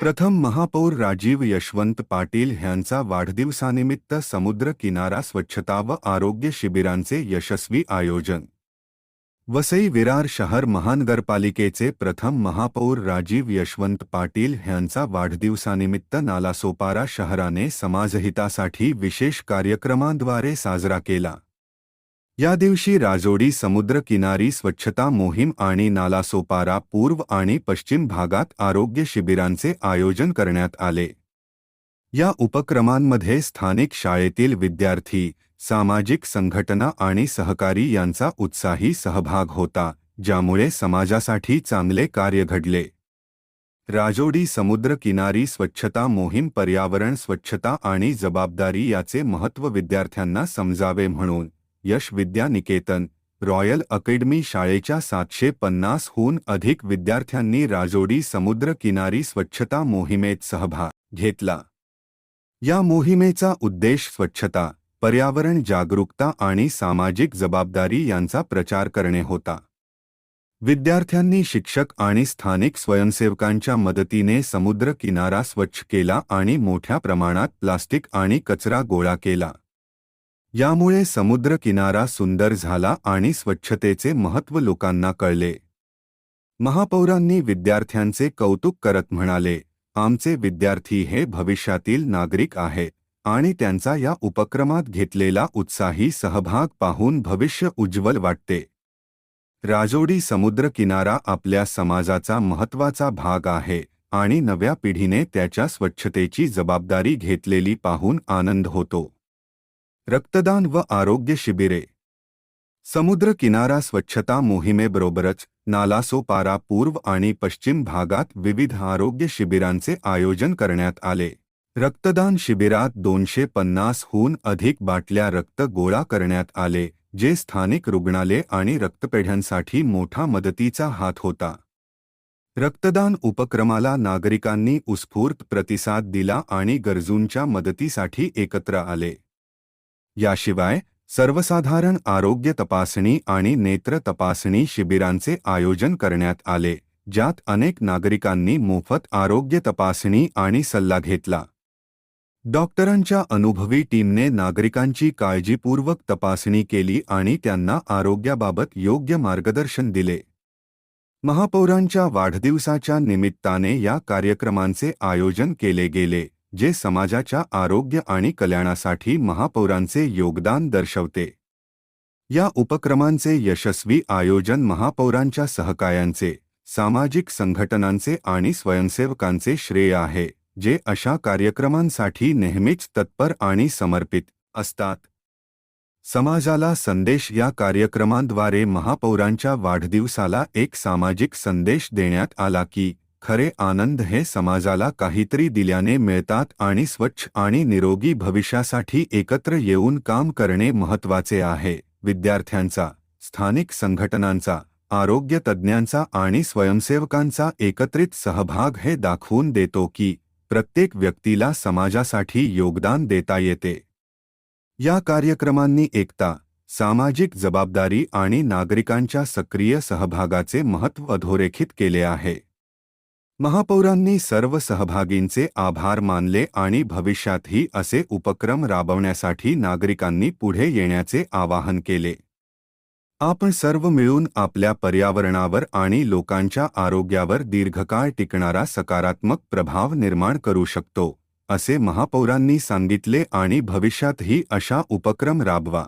प्रथम महापौर राजीव यशवंत पाटील यांचा वाढदिवसानिमित्त समुद्र किनारा स्वच्छता व आरोग्य शिबिरांचे यशस्वी आयोजन. वसई विरार शहर महानगरपालिकेचे प्रथम महापौर राजीव यशवंत पाटील यांचा वाढदिवसानिमित्त नालासोपारा शहराने समाजहितासाठी विशेष कार्यक्रमांद्वारे साजरा केला. या दिवशी राजोडी समुद्र किनारी स्वच्छता मोहीम आणि नालासोपारा पूर्व आणि पश्चिम भागात आरोग्य शिबिरांचे आयोजन करण्यात आले. या उपक्रमांमध्ये स्थानिक शाळेतील विद्यार्थी, सामाजिक संघटना आणि सहकारी यांचा उत्साही सहभाग होता, ज्यामुळे समाजासाठी चांगले कार्य घडले. राजोडी समुद्र किनारी स्वच्छता मोहीम पर्यावरण स्वच्छता आणि जबाबदारी याचे महत्त्व विद्यार्थ्यांना समजावे म्हणून यश विद्या निकेतन रॉयल अकॅडमी शाळेच्या सातशे पन्नासहून अधिक विद्यार्थ्यांनी राजोडी समुद्र किनारी स्वच्छता मोहिमेत सहभाग घेतला. या मोहिमेचा उद्देश स्वच्छता पर्यावरण जागरूकता आणि सामाजिक जबाबदारी यांचा प्रचार करणे होता. विद्यार्थ्यांनी शिक्षक आणि स्थानिक स्वयंसेवकांच्या मदतीने समुद्र किनारा स्वच्छ केला आणि मोठ्या प्रमाणात प्लास्टिक आणि कचरा गोळा केला. यामुळे समुद्र किनारा सुंदर झाला आणि स्वच्छतेचे महत्त्व लोकांना कळले. महापौरांनी विद्यार्थ्यांचे कौतुक करत म्हणाले आमचे विद्यार्थी हे भविष्यातील नागरिक आहेत आणि त्यांचा या उपक्रमात घेतलेला उत्साही सहभाग पाहून भविष्य उज्ज्वल वाटते. राजोडी समुद्र किनारा आपल्या समाजाचा महत्त्वाचा भाग आहे आणि नव्या पिढीने त्याच्या स्वच्छतेची जबाबदारी घेतलेली पाहून आनंद होतो. रक्तदान व आरोग्य शिबिरे समुद्र किनारा स्वच्छता मोहिमेबरोबरच नालासोपारा पूर्व आणि पश्चिम भागात विविध आरोग्य शिबिरांचे आयोजन करण्यात आले रक्तदान शिबिरात दोनशे पन्नासहून अधिक बाटल्या रक्त गोळा करण्यात आले जे स्थानिक रुग्णालय आणि रक्तपेढ्यांसाठी मोठा मदतीचा हात होता रक्तदान उपक्रमाला नागरिकांनी उत्स्फूर्त प्रतिसाद दिला आणि गरजूंच्या मदतीसाठी एकत्र आले याशिवाय सर्वसाधारण आरोग्य तपासणी आणि नेत्र तपासणी शिबिरांचे आयोजन करण्यात आले ज्यात अनेक नागरिकांनी मोफत आरोग्य तपासणी आणि सल्ला घेतला. डॉक्टरांच्या अनुभवी टीमने नागरिकांची काळजीपूर्वक तपासणी केली आणि त्यांना आरोग्याबाबत योग्य मार्गदर्शन दिले. महापौरांच्या वाढदिवसाच्या निमित्ताने या कार्यक्रमांचे आयोजन केले गेले. जे समाजाच्या आरोग्य आणि कल्याणासाठी महापौरांचे योगदान दर्शवते. या उपक्रमांचे यशस्वी आयोजन महापौरांच्या सहकायांचे सामाजिक संघटनांचे आणि स्वयंसेवकांचे श्रेय आहे जे अशा कार्यक्रमांसाठी नेहमीच तत्पर आणि समर्पित असतात. समाजाला संदेश या कार्यक्रमांद्वारे महापौरांच्या वाढदिवसाला एक सामाजिक संदेश देण्यात आला की खरे आनंद हे समाजाला काहीतरी दिल्याने मिळतात आणि स्वच्छ आणि निरोगी भविष्यासाठी एकत्र येऊन काम करणे महत्त्वाचे आहे. विद्यार्थ्यांचा स्थानिक संघटनांचा आरोग्य तज्ज्ञांचा आणि स्वयंसेवकांचा एकत्रित सहभाग हे दाखवून देतो की प्रत्येक व्यक्तीला समाजासाठी योगदान देता येते. या कार्यक्रमांनी एकता सामाजिक जबाबदारी आणि नागरिकांच्या सक्रिय सहभागाचे महत्त्व अधोरेखित केले आहे. महापौरांनी सर्व सहभागींचे आभार मानले आणि भविष्यातही असे उपक्रम राबवण्यासाठी नागरिकांनी पुढे येण्याचे आवाहन केले. आपण सर्व मिळून आपल्या पर्यावरणावर आणि लोकांच्या आरोग्यावर दीर्घकाळ टिकणारा सकारात्मक प्रभाव निर्माण करू शकतो असे महापौरांनी सांगितले आणि भविष्यातही अशा उपक्रम राबवा.